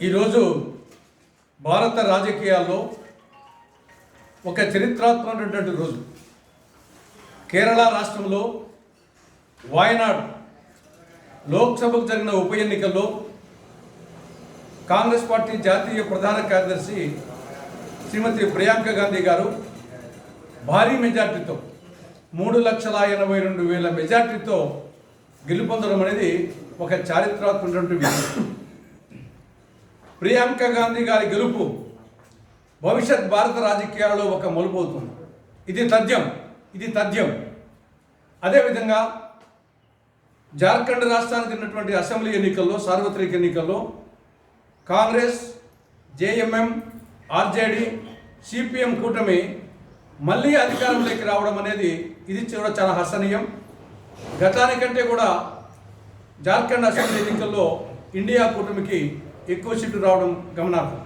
ఈరోజు భారత రాజకీయాల్లో ఒక చరిత్రాత్మకమైనటువంటి రోజు. కేరళ రాష్ట్రంలో వాయనాడ్ లోక్సభకు జరిగిన ఉప ఎన్నికల్లో కాంగ్రెస్ పార్టీ జాతీయ ప్రధాన కార్యదర్శి శ్రీమతి ప్రియాంక గాంధీ గారు భారీ మెజార్టీతో మూడు లక్షల ఎనభై రెండు వేల మెజార్టీతో గెలుపొందడం అనేది ఒక చారిత్రాత్మకమైనటువంటి విషయం. ప్రియాంక గాంధీ గారి గెలుపు భవిష్యత్ భారత రాజకీయాలలో ఒక మలుపు అవుతుంది ఇది తథ్యం ఇది తథ్యం. అదేవిధంగా జార్ఖండ్ రాష్ట్రానికి ఉన్నటువంటి అసెంబ్లీ ఎన్నికల్లో సార్వత్రిక ఎన్నికల్లో కాంగ్రెస్ జేఎంఎం ఆర్జేడి సిపిఎం కూటమి మళ్ళీ అధికారంలోకి రావడం అనేది ఇది కూడా చాలా హర్షణీయం. గతానికంటే కూడా జార్ఖండ్ అసెంబ్లీ ఎన్నికల్లో ఇండియా కూటమికి ఎక్కువ సీట్లు రావడం గమనార్హం.